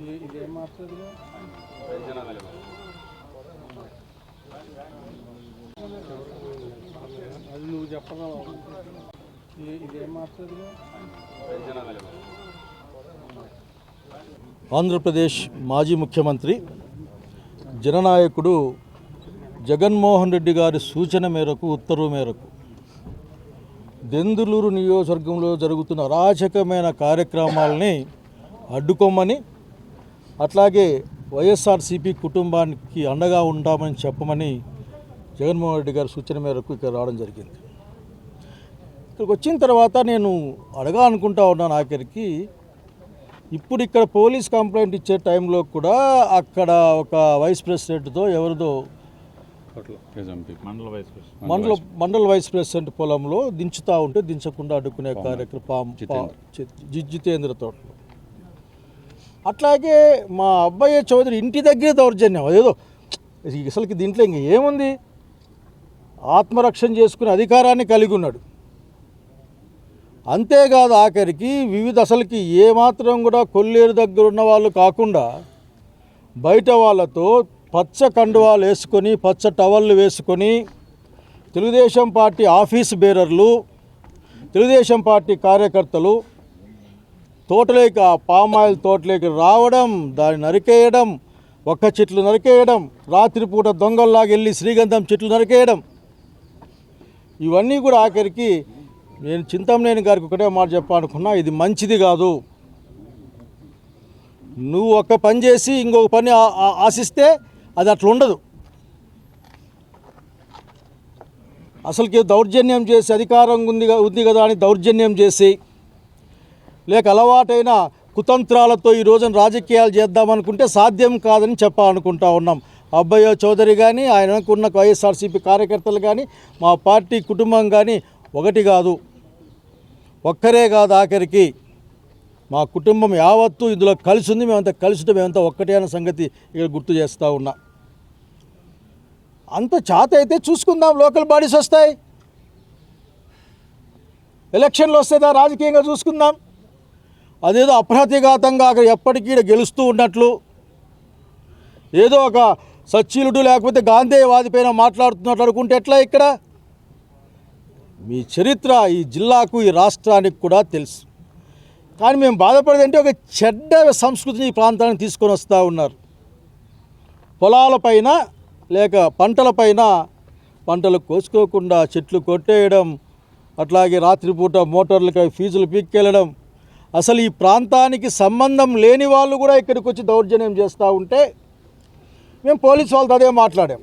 ఇదేం అది నువ్వు చెప్పగా ఇదేం ఆంధ్రప్రదేశ్ మాజీ ముఖ్యమంత్రి జననాయకుడు జగన్మోహన్ రెడ్డి గారి సూచన మేరకు ఉత్తర్వు మేరకు దెందులూరు నియోజకవర్గంలో జరుగుతున్న అరాచకమైన కార్యక్రమాలని అడ్డుకోమని అట్లాగే వైఎస్ఆర్సీపీ కుటుంబానికి అండగా ఉంటామని చెప్పమని జగన్మోహన్ రెడ్డి గారి సూచన మేరకు ఇక్కడ రావడం జరిగింది. ఇక్కడికి వచ్చిన తర్వాత నేను అడగా అనుకుంటా ఉన్నాను ఆఖరికి. ఇప్పుడు ఇక్కడ పోలీస్ కంప్లైంట్ ఇచ్చే టైంలో కూడా అక్కడ ఒక వైస్ ప్రెసిడెంట్తో ఎవరిదో మండల వైస్ ప్రెసిడెంట్. మండల మండల వైస్ ప్రెసిడెంట్ పొలంలో దించుతా ఉంటే దించకుండా అడ్డుకునే కార్యక్రమం పామ్- పా- చి- జి- జితేంద్ర తోటలో అట్లాగే మా అబ్బాయి చౌదరి ఇంటి దగ్గరే దౌర్జన్యం. అదేదో అసలుకి దీంట్లో ఇంక ఏముంది? ఆత్మరక్షణ చేసుకునే అధికారాన్ని కలిగి ఉన్నాడు. అంతేకాదు ఆఖరికి వివిధ అసలుకి ఏమాత్రం కూడా కొల్లేరు దగ్గర ఉన్న వాళ్ళు కాకుండా బయట వాళ్ళతో పచ్చ కండువాలు వేసుకొని పచ్చ టవళ్ళు వేసుకొని తెలుగుదేశం పార్టీ ఆఫీస్ బేరర్లు తెలుగుదేశం పార్టీ కార్యకర్తలు తోటలోకి ఆ పామాయిల్ తోటలోకి రావడం దాన్ని నరికేయడం ఒక్క చెట్లు నరికేయడం రాత్రిపూట దొంగల్లాగా వెళ్ళి శ్రీగంధం చెట్లు నరికేయడం. ఇవన్నీ కూడా ఆఖరికి నేను చింతమనేని గారికి ఒకటే మాట చెప్పాలనుకున్నా ఇది మంచిది కాదు. నువ్వు ఒక పని చేసి ఇంకొక పని ఆశిస్తే అది అట్లా ఉండదు. అసలుకి దౌర్జన్యం చేసి అధికారం ఉంది ఉంది కదా అని దౌర్జన్యం చేసి లేక అలవాటైన కుతంత్రాలతో ఈ రోజున రాజకీయాలు చేద్దామనుకుంటే సాధ్యం కాదని చెప్పాలనుకుంటా ఉన్నాం. అబ్బయ్య చౌదరి కానీ ఆయన అనుకున్న వైఎస్ఆర్సీపీ కార్యకర్తలు కానీ మా పార్టీ కుటుంబం కానీ ఒకటి కాదు ఒక్కరే కాదు ఆఖరికి. మా కుటుంబం యావత్తు ఇందులో కలిసి ఉంది మేమంతా కలిసి ఉంటే మేమంతా ఒక్కటే అన్న సంగతి ఇక్కడ గుర్తు చేస్తూ ఉన్నా. అంత చాత అయితే చూసుకుందాం లోకల్ బాడీస్ వస్తాయి. ఎలక్షన్లు వస్తే రాజకీయంగా చూసుకుందాం. అదేదో అప్రతిఘాతంగా అక్కడ ఎప్పటికీ గెలుస్తూ ఉన్నట్లు. ఏదో ఒక సచ్చీలుడు లేకపోతే గాంధేయవాది పైన మాట్లాడుతున్నట్లు అనుకుంటే ఎట్లా ఇక్కడ? మీ చరిత్ర ఈ జిల్లాకు ఈ రాష్ట్రానికి కూడా తెలుసు. కానీ మేము బాధపడేది అంటే ఒక చెడ్డ సంస్కృతిని ఈ ప్రాంతానికి తీసుకొని వస్తూ ఉన్నారు. పొలాలపైన లేక పంటలపైన పంటలు కోసుకోకుండా చెట్లు కొట్టేయడం అట్లాగే రాత్రిపూట మోటార్లకి ఫీజులు పీక్కెళ్ళడం అసలు ఈ ప్రాంతానికి సంబంధం లేని వాళ్ళు కూడా ఇక్కడికి వచ్చి దౌర్జన్యం చేస్తూ ఉంటే మేము పోలీస్ వాళ్ళతో అదే మాట్లాడాం.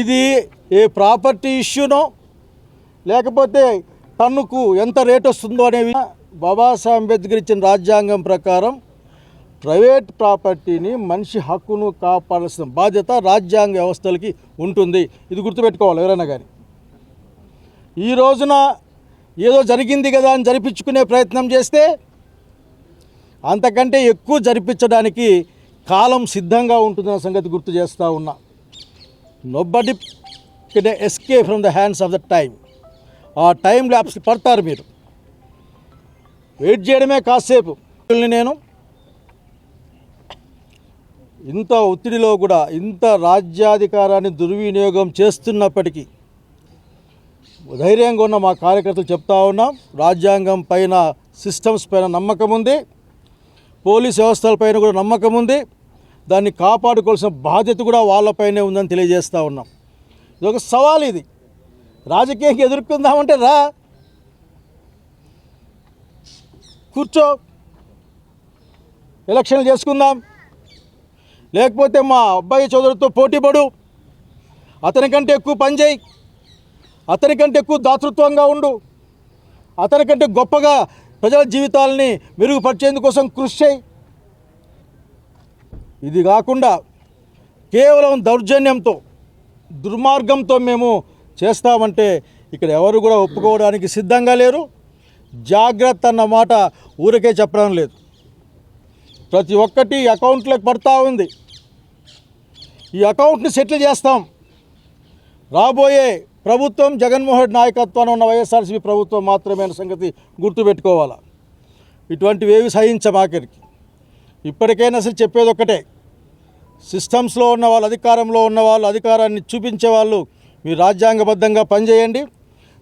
ఇది ఏ ప్రాపర్టీ ఇష్యూనో లేకపోతే టన్నుకు ఎంత రేట్ వస్తుందో అనేవి బాబాసాహెబ్ అంబేద్కర్ ఇచ్చిన రాజ్యాంగం ప్రకారం ప్రైవేట్ ప్రాపర్టీని మనిషి హక్కును కాపాడాల్సిన బాధ్యత రాజ్యాంగ వ్యవస్థలకి ఉంటుంది. ఇది గుర్తుపెట్టుకోవాలి ఎవరైనా కానీ. ఈ రోజున ఏదో జరిగింది కదా అని జరిపించుకునే ప్రయత్నం చేస్తే అంతకంటే ఎక్కువ జరిపించడానికి కాలం సిద్ధంగా ఉంటుందన్న సంగతి గుర్తు చేస్తూ ఉన్నా. Nobody can ask from the hands of the time ఆ టైం ల్యాప్స్ పడతారు మీరు. వెయిట్ చేయడమే కాసేపు. నేను ఇంత ఒత్తిడిలో కూడా ఇంత రాజ్యాధికారాన్ని దుర్వినియోగం చేస్తున్నప్పటికీ ధైర్యంగా ఉన్న మా కార్యకర్తలు చెప్తా ఉన్నాం. రాజ్యాంగం పైన సిస్టమ్స్ పైన నమ్మకం ఉంది. పోలీస్ వ్యవస్థల పైన కూడా నమ్మకం ఉంది. దాన్ని కాపాడుకోవాల్సిన బాధ్యత కూడా వాళ్ళపైనే ఉందని తెలియజేస్తూ ఉన్నాం. ఇది ఒక సవాల్ ఇది. రాజకీయంగా ఎదుర్కొందామంటే రా. కూర్చో. ఎలక్షన్లు చేసుకుందాం. లేకపోతే మా అబ్బాయి చదువులతో పోటీ పడు. అతనికంటే ఎక్కువ పని చేయి. అతనికంటే ఎక్కువ దాతృత్వంగా ఉండు. అతనికంటే గొప్పగా ప్రజల జీవితాలని మెరుగుపరిచేందుకోసం కృషి చేయి. ఇది కాకుండా కేవలం దౌర్జన్యంతో దుర్మార్గంతో మేము చేస్తామంటే ఇక్కడ ఎవరు కూడా ఒప్పుకోవడానికి సిద్ధంగా లేరు. జాగ్రత్త అన్న మాట ఊరికే చెప్పడం లేదు. ప్రతి ఒక్కటి అకౌంట్లోకి పడతా ఉంది. ఈ అకౌంట్ని సెటిల్ చేస్తాం. రాబోయే ప్రభుత్వం జగన్మోహన్ నాయకత్వాన్ని ఉన్న వైఎస్ఆర్సీపీ ప్రభుత్వం మాత్రమే సంగతి గుర్తుపెట్టుకోవాలా? ఇటువంటివి ఏవి సహించం ఆఖరికి. ఇప్పటికైనా అసలు చెప్పేది ఒక్కటే. సిస్టమ్స్లో ఉన్న వాళ్ళు అధికారంలో ఉన్న వాళ్ళు అధికారాన్ని చూపించే వాళ్ళు మీరు రాజ్యాంగబద్ధంగా పనిచేయండి.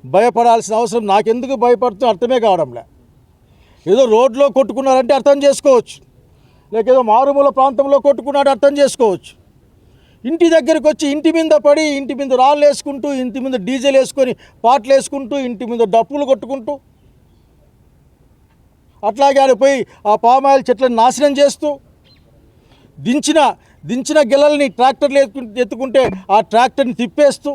భయపడాల్సిన అవసరం నాకెందుకు భయపడుతూ అర్థమే కావడంలే. ఏదో రోడ్లో కొట్టుకున్నారంటే అర్థం చేసుకోవచ్చు. లేక ఏదో మారుమూల ప్రాంతంలో కొట్టుకున్నాడు అర్థం చేసుకోవచ్చు. ఇంటి దగ్గరికి వచ్చి ఇంటి మీద పడి ఇంటి మీద రాళ్ళు వేసుకుంటూ ఇంటి మీద డీజిల్ వేసుకొని పాటలు వేసుకుంటూ ఇంటి మీద డప్పులు కొట్టుకుంటూ అట్లాగే ఆడిపోయి ఆ పామాయిల్ చెట్లను నాశనం చేస్తూ దించిన దించిన గిల్లల్ని ట్రాక్టర్లు ఎత్తుకుంటే ఆ ట్రాక్టర్ని తిప్పేస్తూ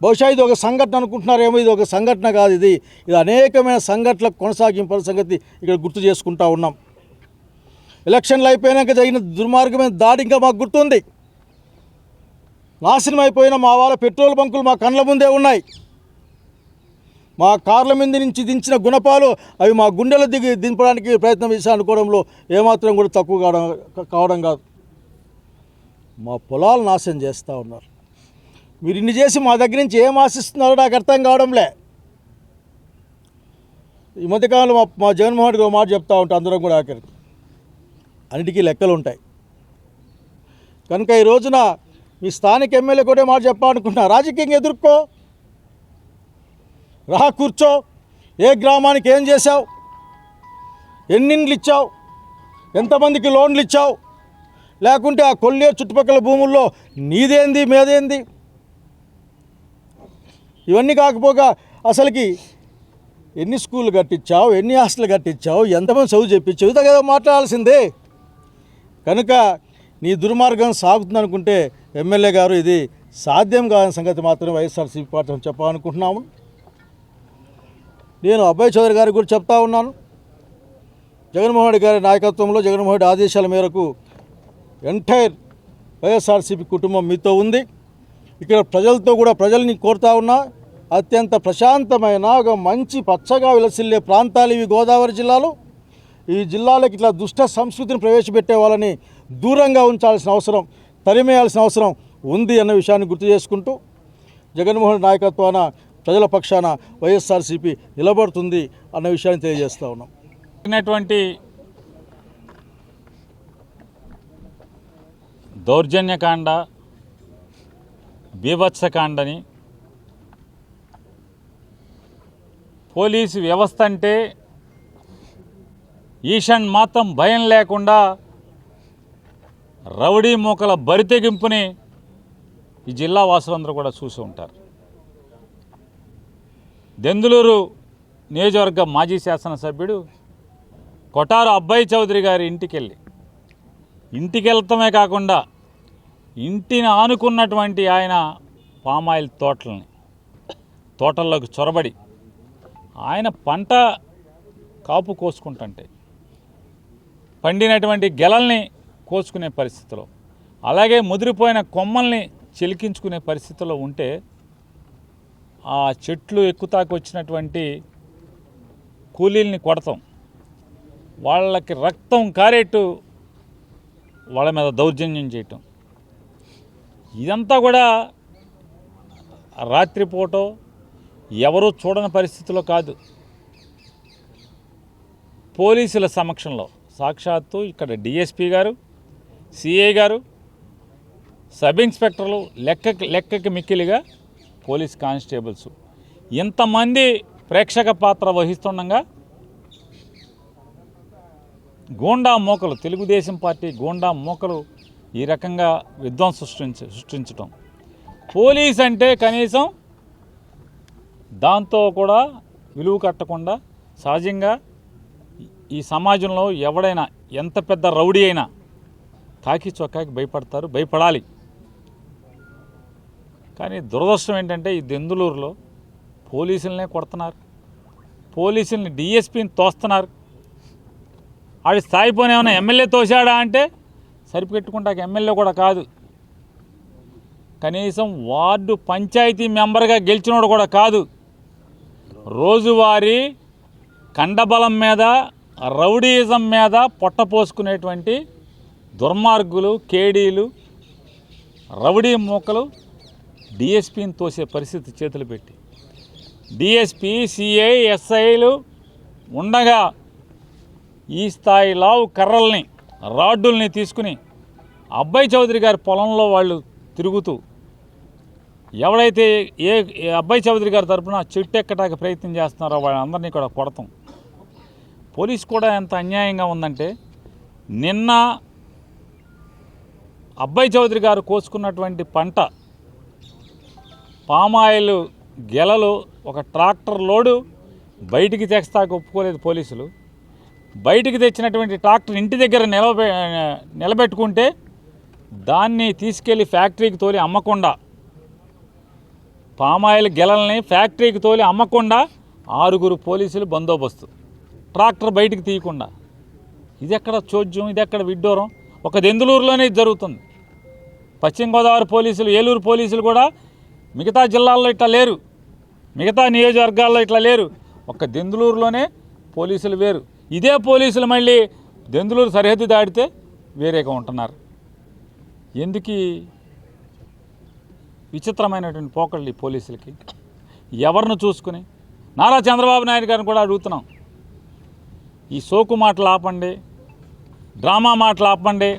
బహుశా ఇది ఒక సంఘటన అనుకుంటున్నారేమో ఇది ఒక సంఘటన కాదు ఇది. ఇది అనేకమైన సంఘటనలకు కొనసాగింపుల సంగతి ఇక్కడ గుర్తు చేసుకుంటా ఉన్నాం. ఎలక్షన్లు అయిపోయినాక జరిగిన దుర్మార్గమైన దాడి ఇంకా మాకు గుర్తుంది. నాశనం అయిపోయిన మా వాళ్ళ పెట్రోల్ బంకులు మా కళ్ళ ముందే ఉన్నాయి. మా కార్ల మీద నుంచి దించిన గుణపాలు అవి మా గుండెలు దిగి దింపడానికి ప్రయత్నం చేశా అనుకోవడంలో ఏమాత్రం కూడా తక్కువ కావడం కావడం కాదు. మా పొలాలు నాశనం చేస్తూ ఉన్నారు. మీరు ఇన్ని చేసి మా దగ్గర నుంచి ఏం ఆశిస్తున్నారో నాకు అర్థం కావడంలే. ఈ మధ్యకాలంలో మా మా జగన్మోహన్ రెడ్డి ఒక మాట చెప్తా ఉంటాం అందరం కూడా ఆఖరికి. అన్నిటికీ లెక్కలు ఉంటాయి. కనుక ఈ రోజున మీ స్థానిక ఎమ్మెల్యే కూడా మాట చెప్పాలనుకుంటున్నా. రాజకీయంగా ఎదుర్కో. రా కూర్చో. ఏ గ్రామానికి ఏం చేశావు? ఎన్నిండ్లు ఇచ్చావు? ఎంతమందికి లోన్లు ఇచ్చావు? లేకుంటే ఆ కొల్లేరు చుట్టుపక్కల భూముల్లో నీదేంది మేదేంది? ఇవన్నీ కాకపోగా అసలుకి ఎన్ని స్కూళ్ళు కట్టించావు ఎన్ని హాస్టల్ కట్టించావు ఎంతమంది చదువు చెప్పించావు? ఇదే కదా మాట్లాడాల్సిందే. కనుక నీ దుర్మార్గం సాగుతుంది అనుకుంటే ఎమ్మెల్యే గారు ఇది సాధ్యం కాని సంగతి మాత్రమే వైఎస్ఆర్సీపీ పార్టీ చెప్పాలనుకుంటున్నాము. నేను అబ్బాయి చౌదరి గారికి కూడా చెప్తా ఉన్నాను. జగన్మోహన్ రెడ్డి గారి నాయకత్వంలో జగన్మోహన్ రెడ్డి ఆదేశాల మేరకు ఎంటైర్ వైఎస్ఆర్సీపీ కుటుంబం మీతో ఉంది. ఇక్కడ ప్రజలతో కూడా ప్రజల్ని కోరుతా ఉన్నా అత్యంత ప్రశాంతమైన ఒక మంచి పచ్చగా విలసిల్లే ప్రాంతాలు ఇవి గోదావరి జిల్లాలో. ఈ జిల్లాలకు ఇట్లా దుష్ట సంస్కృతిని ప్రవేశపెట్టే వాళ్ళని దూరంగా ఉంచాల్సిన అవసరం తరిమేయాల్సిన అవసరం ఉంది అన్న విషయాన్ని గుర్తు చేసుకుంటూ జగన్మోహన్ నాయకత్వాన ప్రజల పక్షాన వైఎస్ఆర్సీపీ నిలబడుతుంది అన్న విషయాన్ని తెలియజేస్తూ ఉన్నాం. దౌర్జన్యకాండ బీభత్సకాండని పోలీసు వ్యవస్థ అంటే ఈశాన్ మాత్రం భయం లేకుండా రౌడీ మూకల బరితెగింపుని ఈ జిల్లా వాసులందరూ కూడా చూసి ఉంటారు. దెందులూరు నియోజకవర్గ మాజీ శాసనసభ్యుడు కొటారు అబ్బాయి చౌదరి గారి ఇంటికి వెళ్ళి ఇంటికి వెళ్తామే కాకుండా ఇంటిని ఆనుకున్నటువంటి ఆయన పామాయిల్ తోటలని తోటల్లోకి చొరబడి ఆయన పంట కాపు కోసుకుంటుంటే పండినటువంటి గెలల్ని కోసుకునే పరిస్థితిలో అలాగే ముదిరిపోయిన కొమ్మల్ని చిలికించుకునే పరిస్థితిలో ఉంటే ఆ చెట్లు ఎక్కుతాకు వచ్చినటువంటి కూలీల్ని కొడతాం. వాళ్ళకి రక్తం కారేట్టు వాళ్ళ మీద దౌర్జన్యం చేయటం. ఇదంతా కూడా రాత్రిపూట ఎవరూ చూడని పరిస్థితిలో కాదు. పోలీసుల సమక్షంలో సాక్షాత్తు ఇక్కడ డిఎస్పీ గారు సిఐ గారు సబ్ ఇన్స్పెక్టర్లు లెక్కకి లెక్కకి మిక్కిలిగా పోలీస్ కానిస్టేబుల్స్. ఇంతమంది ప్రేక్షక పాత్ర వహిస్తుండగా గోండా మోకలు తెలుగుదేశం పార్టీ గోండా మోకలు ఈ రకంగా విధ్వంసం సృష్టించ సృష్టించటం. పోలీస్ అంటే కనీసం దాంతో కూడా విలువ కట్టకుండా సహజంగా ఈ సమాజంలో ఎవడైనా ఎంత పెద్ద రౌడీ అయినా కాకి చొక్కాకి భయపడతారు భయపడాలి. కానీ దురదృష్టం ఏంటంటే ఈ దెందులూరులో పోలీసులనే కొడుతున్నారు. పోలీసుల్ని డిఎస్పీని తోస్తున్నారు. ఆడి స్థాయి పోనీ ఏమైనా ఎమ్మెల్యే తోశాడా అంటే సరిపెట్టుకుంటాక ఎమ్మెల్యే కూడా కాదు. కనీసం వార్డు పంచాయతీ మెంబర్గా గెలిచినోడు కూడా కాదు. రోజువారీ కండబలం మీద రౌడీయిజం మీద పొట్టపోసుకునేటువంటి దుర్మార్గులు కేడీలు రౌడీ మూకలు డిఎస్పీని తోసే పరిస్థితి చేతులు పెట్టి. డిఎస్పీ సిఐ ఎస్ఐలు ఉండగా ఈ స్థాయి లావు కర్రల్ని రాడ్డుల్ని తీసుకుని అబ్బాయి చౌదరి గారి పొలంలో వాళ్ళు తిరుగుతూ ఎవడైతే ఏ అబ్బాయి చౌదరి గారి తరఫున చెట్టు ఎక్కడానికి ప్రయత్నం చేస్తున్నారో వాళ్ళందరినీ కూడా కొడతాం. పోలీస్ కూడా ఎంత అన్యాయంగా ఉందంటే నిన్న అబ్బాయి చౌదరి గారు కోసుకున్నటువంటి పంట పామాయిల్ గెలలు ఒక ట్రాక్టర్ లోడు బయటికి తెస్తాకు ఒప్పుకోలేదు పోలీసులు. బయటికి తెచ్చినటువంటి ట్రాక్టర్ ఇంటి దగ్గర నిలబె నిలబెట్టుకుంటే దాన్ని తీసుకెళ్ళి ఫ్యాక్టరీకి తోలి అమ్మకుండా పామాయిల్ గెలల్ని ఫ్యాక్టరీకి తోలి అమ్మకుండా ఆరుగురు పోలీసులు బందోబస్తు. ట్రాక్టర్ బయటికి తీయకుండా. ఇది ఎక్కడ చోద్యం ఇది ఎక్కడ విడ్డూరం? ఒక దెందులూరులోనే ఇది జరుగుతుంది. పశ్చిమ గోదావరి పోలీసులు ఏలూరు పోలీసులు కూడా మిగతా జిల్లాల్లో ఇట్లా లేరు. మిగతా నియోజకవర్గాల్లో ఇట్లా లేరు. ఒక్క దెందులూరులోనే పోలీసులు వేరు. ఇదే పోలీసులు మళ్ళీ దెందులూరు సరిహద్దు దాటితే వేరేగా ఉంటున్నారు. ఎందుకు విచిత్రమైనటువంటి పోకళ్ళు ఈ పోలీసులకి? ఎవరిని చూసుకుని? నారా చంద్రబాబు నాయుడు గారిని కూడా అడుగుతున్నాం. ఈ సోకు మాటలు ఆపండి డ్రామా మాటలు ఆపండి.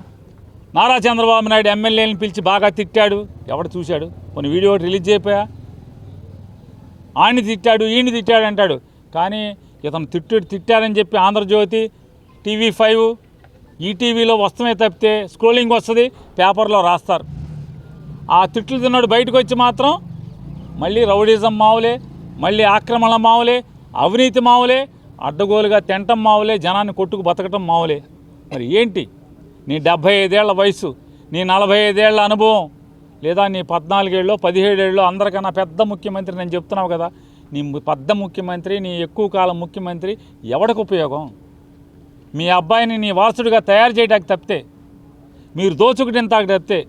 నారా చంద్రబాబు నాయుడు ఎమ్మెల్యేలను పిలిచి బాగా తిట్టాడు. ఎవడు చూశాడు? కొన్ని వీడియో రిలీజ్ అయిపోయా ఆయన తిట్టాడు ఈయన తిట్టాడు అంటాడు. కానీ ఇతను తిట్టు తిట్టారని చెప్పి ఆంధ్రజ్యోతి టీవీ ఫైవ్ ఈటీవీలో వస్తమే తప్పితే స్క్రోలింగ్ వస్తుంది పేపర్లో రాస్తారు. ఆ తిట్లు తిన్నాడు బయటకు వచ్చి మాత్రం మళ్ళీ రౌడిజం మావులే మళ్ళీ ఆక్రమణ మావులే అవినీతి మావులే అడ్డగోలుగా తింటం మావులే జనాన్ని కొట్టుకు బతకటం మావులే. మరి ఏంటి? నీ డెబ్భై ఐదేళ్ళ వయసు నీ నలభై ఐదేళ్ళ అనుభవం లేదా నీ పద్నాలుగేళ్ళు పదిహేడేళ్ళు అందరికన్నా పెద్ద ముఖ్యమంత్రి నేను చెప్తున్నావు కదా నీ పెద్ద ముఖ్యమంత్రి నీ ఎక్కువ కాలం ముఖ్యమంత్రి ఎవడికి ఉపయోగం? మీ అబ్బాయిని నీ వారసుడిగా తయారు చేయడానికి తప్పితే మీరు దోచుకునేంత తప్పితే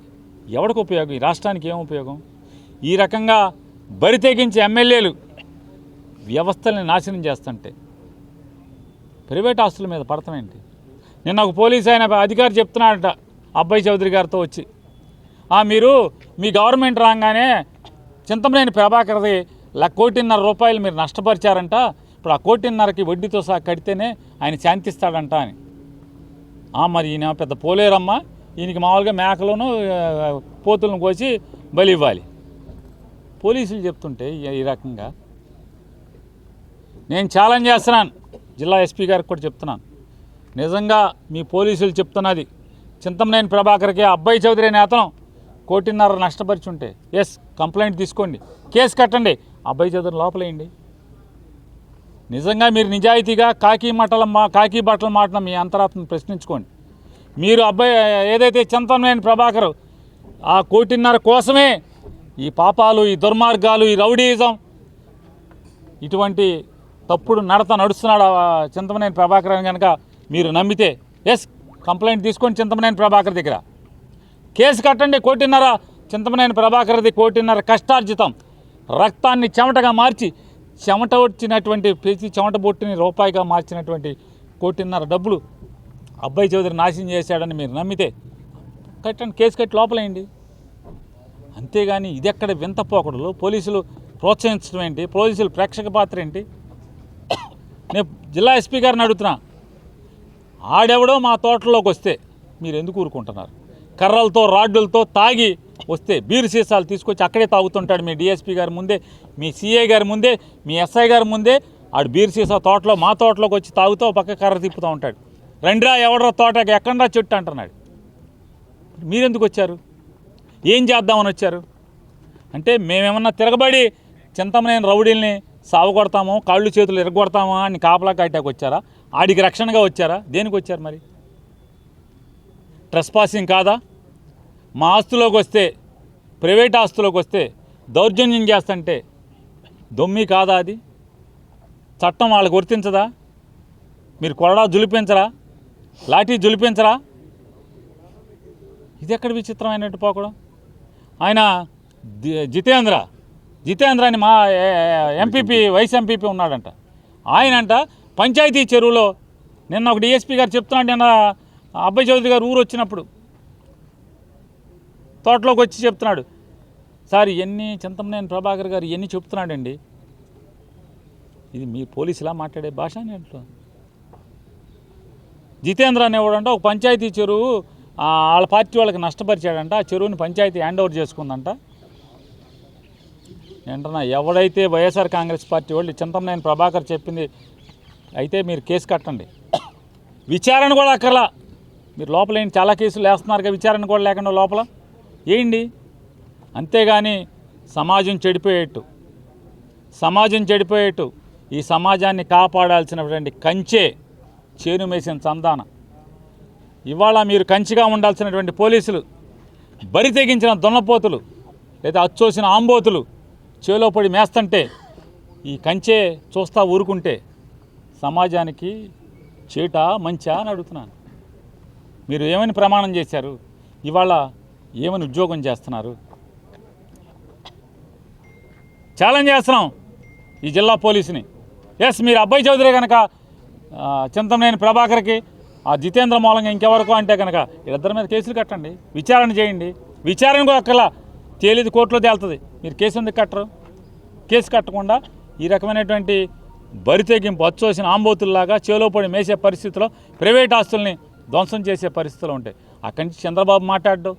ఎవడికి ఉపయోగం? ఈ రాష్ట్రానికి ఏం ఉపయోగం? ఈ రకంగా బరి తెగించే ఎమ్మెల్యేలు వ్యవస్థల్ని నాశనం చేస్తుంటే ప్రైవేట్ ఆస్తుల మీద పడతామేంటి? నిన్న ఒక పోలీస్ ఆయన అధికారి చెప్తున్నాడట అబ్బాయి చౌదరి గారితో వచ్చి. "ఆ, మీరు మీ గవర్నమెంట్ రాగానే చింతమనేని ప్రభాకర్ది కోటిన్నర రూపాయలు మీరు నష్టపరిచారంట ఇప్పుడు ఆ కోటిన్నరకి వడ్డీతో సహా కడితేనే ఆయన శాంతిస్తాడంట అని. మరి ఈయన పెద్ద పోలేరమ్మ ఈయనకి మామూలుగా మేకలను పోతులను కోసి బలి ఇవ్వాలి. పోలీసులు చెప్తుంటే ఈ- ఈ రకంగా నేను ఛాలెంజ్ చేస్తున్నాను. జిల్లా ఎస్పీ గారికి కూడా చెప్తున్నాను. నిజంగా మీ పోలీసులు చెప్తున్నది చింతమనేని ప్రభాకర్కి అబ్బాయి చౌదరి అనే అతను కోటిన్నర నష్టపరిచుంటే ఎస్ కంప్లైంట్ తీసుకోండి కేసు కట్టండి అబ్బాయి చౌదరి లోపలేయండి. నిజంగా మీరు నిజాయితీగా కాకి మటల మా కాకి బట్టలు మాటను మీ అంతరాత్మను ప్రశ్నించుకోండి. మీరు అబ్బాయి ఏదైతే చింతమనేని ప్రభాకర్ ఆ కోటిన్నర కోసమే ఈ పాపాలు ఈ దుర్మార్గాలు ఈ రౌడీయిజం ఇటువంటి తప్పుడు నడత నడుస్తున్నాడు చింతమనేని ప్రభాకర్ అని కనుక మీరు నమ్మితే ఎస్ కంప్లైంట్ తీసుకొని చింతమనేని ప్రభాకర్ దగ్గర. కేసు కట్టండి కోటిన్నర చింతమనేని ప్రభాకర్ది కోటిన్నర కష్టార్జితం. రక్తాన్ని చెమటగా మార్చి చెమట వచ్చినటువంటి ప్రతి చెమట బొట్టుని రూపాయిగా మార్చినటువంటి కోటిన్నర డబ్బులు అబ్బాయి చౌదరి నాశనం చేశాడని మీరు నమ్మితే కట్టండి కేసు కట్టి లోపలేయండి. అంతేగాని ఇది ఎక్కడ వింత పోకడలు పోలీసులు ప్రోత్సహించడం ఏంటి? పోలీసులు ప్రేక్షక పాత్ర ఏంటి? నేను జిల్లా ఎస్పీ గారిని అడుగుతున్నా. ఆడెవడో మా తోటలోకి వస్తే మీరు ఎందుకు ఊరుకుంటున్నారు? కర్రలతో రాడ్డులతో తాగి వస్తే బీరు సీసాలు తీసుకొచ్చి అక్కడే తాగుతుంటాడు మీ డిఎస్పీ గారి ముందే మీ సిఐ గారి ముందే మీ ఎస్ఐ గారి ముందే. ఆడు బీరు సీసా తోటలో మా తోటలోకి వచ్చి తాగుతూ పక్క కర్ర తిప్పుతూ ఉంటాడు. రండిరా ఎవడరా తోటకి ఎక్కడరా చెట్టు అంటున్నాడు. మీరెందుకు వచ్చారు? ఏం చేద్దామని వచ్చారు? అంటే మేమేమన్నా తిరగబడి చింతమనేని రౌడీల్ని సావగొడతాము కాళ్ళు చేతులు ఎరగొడతామా అని కాపలా కాటాకు వచ్చారా? ఆడికి రక్షణగా వచ్చారా? దేనికి వచ్చారు మరి? ట్రెస్ పాసింగ్ కాదా? మా ఆస్తులోకి వస్తే ప్రైవేట్ ఆస్తులోకి వస్తే దౌర్జన్యం చేస్తుంటే దొమ్మి కాదా అది? చట్టం వాళ్ళకి వర్తించదా? మీరు కొరడా జులిపించరా? లాఠీ జులిపించరా? ఇది ఎక్కడ విచిత్రమైనట్టు పోకడం? ఆయన జితేంద్ర జితేంద్ర అని మా ఎంపీపీ వైస్ ఎంపీపీ ఉన్నాడంట. ఆయనంట పంచాయతీ చెరువులో నిన్న ఒక డిఎస్పీ గారు చెప్తున్నాడు నిన్న అబ్బాయి చౌదరి గారు ఊరు వచ్చినప్పుడు. తోటలోకి వచ్చి చెప్తున్నాడు. సార్ ఎన్ని చింతమనేని ప్రభాకర్ గారు ఎన్ని చెప్తున్నాడండి. ఇది మీ పోలీసులా మాట్లాడే భాష అని జితేంద్ర అనేవాడంట ఒక పంచాయతీ చెరువు వాళ్ళ పార్టీ వాళ్ళకి నష్టపరిచాడంట ఆ చెరువుని పంచాయతీ హ్యాండ్ ఓవర్ చేసుకుందంట. ఏంటన్నా ఎవడైతే వైఎస్ఆర్ కాంగ్రెస్ పార్టీ వాళ్ళు చింతమనేని ప్రభాకర్ చెప్పింది అయితే మీరు కేసు కట్టండి. విచారణ కూడా అక్కర్లా. మీరు లోపల ఏంటి చాలా కేసులు వేస్తున్నారుగా విచారణ కూడా లేకుండా లోపల? ఏంటి? అంతేగాని సమాజం చెడిపోయేట్టు. సమాజం చెడిపోయేట్టు. ఈ సమాజాన్ని కాపాడాల్సినటువంటి కంచే చేను మేసిన చందాన. ఇవాళ మీరు కంచిగా ఉండాల్సినటువంటి పోలీసులు బరి తెగించిన దున్నపోతులు లేదా అచ్చోసిన ఆంబోతులు చేలో పడి మేస్తంటే ఈ కంచే చూస్తా ఊరుకుంటే సమాజానికి చేట మంచా అని అడుగుతున్నాను. మీరు ఏమని ప్రమాణం చేశారు? ఇవాళ ఏమని ఉద్యోగం చేస్తున్నారు? ఛాలెంజ్ చేస్తున్నాం ఈ జిల్లా పోలీసుని. ఎస్ మీరు అబ్బాయి చౌదరి కనుక ఆ, చింతమనేని ప్రభాకర్కి ఆ జితేంద్ర మూలంగా ఇంకెవరకు అంటే కనుక వీళ్ళిద్దరి మీద కేసులు కట్టండి విచారణ చేయండి. విచారణ కూడా తేలిది కోర్టులో తేలుతుంది. మీరు కేసు ఎందుకు కట్టరు? కేసు కట్టకుండా ఈ రకమైనటువంటి బరితెగింపు వచ్చోసిన ఆంబోతుల్లాగా చేలో పడి మేసే పరిస్థితిలో ప్రైవేట్ ఆస్తుల్ని ధ్వంసం చేసే పరిస్థితులు ఉంటాయి అక్కడి నుంచి చంద్రబాబు మాట్లాడు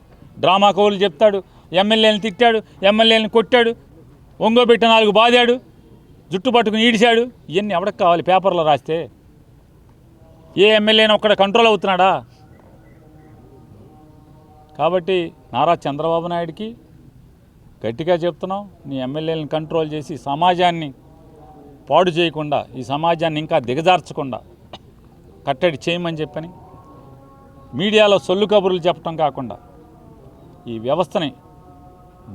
డ్రామా కవులు చెప్తాడు ఎమ్మెల్యేని తిట్టాడు ఎమ్మెల్యేని కొట్టాడు ఒంగోబెట్టి నాలుగు బాదాడు జుట్టు పట్టుకుని ఈడిశాడు ఇవన్నీ ఎవడకు కావాలి? పేపర్లో రాస్తే ఏ ఎమ్మెల్యేని ఒక్కడ కంట్రోల్ అవుతున్నాడా? కాబట్టి నారా చంద్రబాబు నాయుడికి గట్టిగా చెప్తున్నాం నీ ఎమ్మెల్యేలను కంట్రోల్ చేసి సమాజాన్ని పాడు చేయకుండా ఈ సమాజాన్ని ఇంకా దిగజార్చకుండా కట్టడి చేయమని చెప్పని మీడియాలో సొల్లు కబుర్లు చెప్పడం కాకుండా ఈ వ్యవస్థని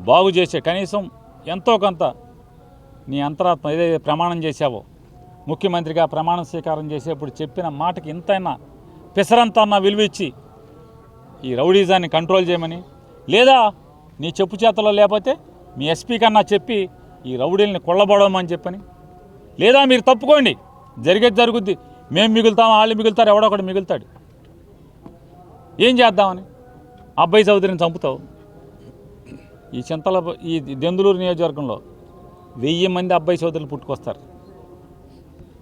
బాగు చేసే కనీసం ఎంతో కొంత నీ అంతరాత్మ ఏదైతే ప్రమాణం చేశావో ముఖ్యమంత్రిగా ప్రమాణ స్వీకారం చేసేప్పుడు చెప్పిన మాటకి ఇంతైనా పిసరంతా అన్న విలువ ఇచ్చి ఈ రౌడీజాన్ని కంట్రోల్ చేయమని లేదా నీ చెప్పు చేతలో లేకపోతే మీ ఎస్పీ కన్నా చెప్పి ఈ రౌడీల్ని కొల్లబడమని చెప్పని. లేదా మీరు తప్పుకోండి. జరిగేది జరుగుద్ది. మేము మిగులుతాం వాళ్ళు మిగులుతారు ఎవడో ఒకడు మిగులుతాడు. ఏం చేద్దామని? అబ్బాయి చౌదరిని చంపుతావు. ఈ చింతల ఈ దెందులూరు నియోజకవర్గంలో వెయ్యి మంది అబ్బాయి చౌదరులు పుట్టుకొస్తారు.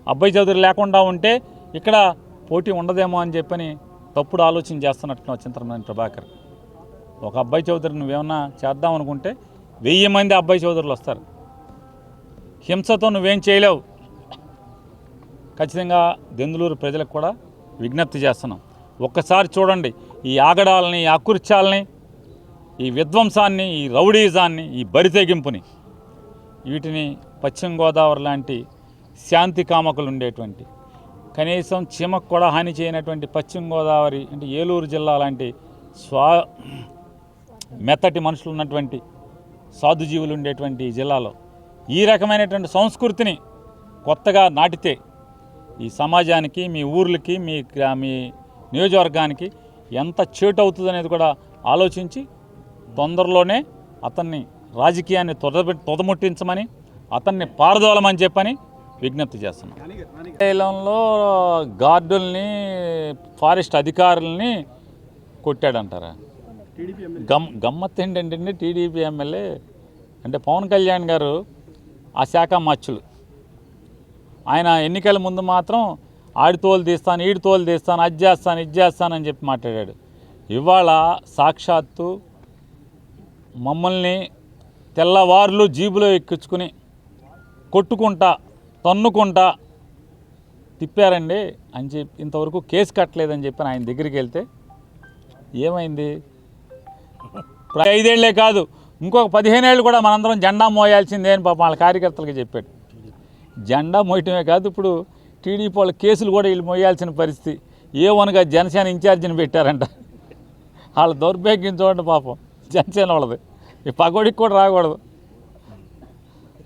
అబ్బాయి చౌదరి లేకుండా ఉంటే ఇక్కడ పోటీ ఉండదేమో అని చెప్పని తప్పుడు ఆలోచన చేస్తున్నట్టు చింతమనేని ప్రభాకర్. ఒక అబ్బాయి చౌదరి నువ్వేమన్నా చేద్దాం అనుకుంటే వెయ్యి మంది అబ్బాయి చౌదరులు వస్తారు. హింసతో నువ్వేం చేయలేవు. ఖచ్చితంగా దెందులూరు ప్రజలకు కూడా విజ్ఞప్తి చేస్తున్నాం. ఒక్కసారి చూడండి ఈ ఆగడాలని ఈ అకృత్యాలని ఈ విధ్వంసాన్ని ఈ రౌడీజాన్ని ఈ బరితెగింపుని. వీటిని పశ్చిమ గోదావరి లాంటి శాంతి కామకులు ఉండేటువంటి కనీసం చీమకు కూడా హాని చేయనటువంటి పశ్చిమ గోదావరి అంటే ఏలూరు జిల్లా లాంటి స్వా మెత్తటి మనుషులు ఉన్నటువంటి సాధుజీవులు ఉండేటువంటి జిల్లాలో ఈ రకమైనటువంటి సంస్కృతిని కొత్తగా నాటితే ఈ సమాజానికి మీ ఊర్లకి మీ మీ నియోజకవర్గానికి ఎంత చేటు అవుతుంది అనేది కూడా ఆలోచించి తొందరలోనే అతన్ని రాజకీయాన్ని తొద తొదముట్టించమని అతన్ని పారదోలమని చెప్పని విజ్ఞప్తి చేస్తున్నాం. శైలంలో గార్డుల్ని ఫారెస్ట్ అధికారుల్ని కొట్టాడంటారా? గమ్ గమ్మత్ ఏంటంటే టీడీపీ ఎమ్మెల్యే అంటే పవన్ కళ్యాణ్ గారు ఆ శాఖ మచ్చులు. ఆయన ఎన్నికల ముందు మాత్రం ఆడి తోలు తీస్తాను ఈడి తోలు తీస్తాను అది చేస్తాను ఇది చేస్తానని చెప్పి మాట్లాడాడు. ఇవాళ సాక్షాత్తు మమ్మల్ని తెల్లవారులు జీబులో ఎక్కించుకుని కొట్టుకుంటా తన్నుకుంటా తిప్పారండి అని చెప్పి ఇంతవరకు కేసు కట్టలేదని చెప్పి ఆయన దగ్గరికి వెళ్తే ఏమైంది? ఐదేళ్ళే కాదు ఇంకొక పదిహేను ఏళ్ళు కూడా మనందరం జెండా మోయాల్సిందే అని పాపం వాళ్ళ కార్యకర్తలకు చెప్పాడు. జెండా మోయటమే కాదు ఇప్పుడు టీడీపీ వాళ్ళ కేసులు కూడా వీళ్ళు మోయాల్సిన పరిస్థితి. ఏ వనగా జనసేన ఇన్ఛార్జిని పెట్టారంట. వాళ్ళ దౌర్భాగ్యం చూడండి పాపం జనసేన వాళ్ళది. ఈ పగోడికి కూడా రాకూడదు.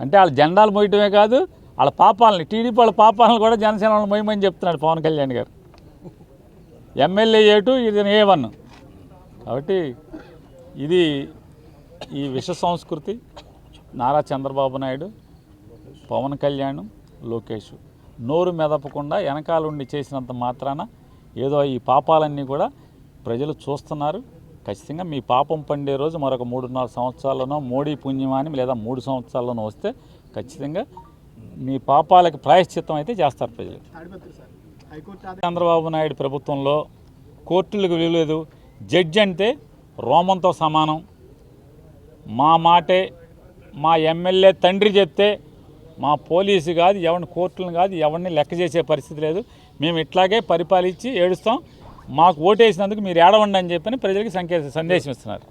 అంటే వాళ్ళ జెండాలు మోయటమే కాదు వాళ్ళ పాపాలని టీడీపీ వాళ్ళ పాపాలను కూడా జనసేన వాళ్ళు మోయమని చెప్తున్నాడు పవన్ కళ్యాణ్ గారు. ఎమ్మెల్యే ఏటు ఇది ఏ వన్. కాబట్టి ఇది ఈ విష సంస్కృతి నారా చంద్రబాబు నాయుడు పవన్ కళ్యాణ్ లోకేష్. నోరు మెదపకుండా వెనకాలండి చేసినంత మాత్రాన ఏదో ఈ పాపాలన్నీ కూడా ప్రజలు చూస్తున్నారు. ఖచ్చితంగా మీ పాపం పండే రోజు మరొక మూడున్నర సంవత్సరాల్లోనో మోడీ పుణ్యమాని లేదా మూడు సంవత్సరాల్లోనో వస్తే ఖచ్చితంగా మీ పాపాలకు ప్రాయశ్చిత్తం అయితే చేస్తారు ప్రజలు. చంద్రబాబు నాయుడు ప్రభుత్వంలో కోర్టులకు విలువలేదు జడ్జి అంటే రోమంతో సమానం. మా మాటే మా ఎమ్మెల్యే తండ్రి చెప్తే మా పోలీసు కాదు ఎవరిని కోర్టులను కాదు ఎవరిని లెక్క చేసే పరిస్థితి లేదు. మేము ఇట్లాగే పరిపాలించి ఏడుస్తాం. మాకు ఓటేసినందుకు మీరు ఏడవండి అని చెప్పని ప్రజలకి సంకేత సందేశం ఇస్తున్నారు.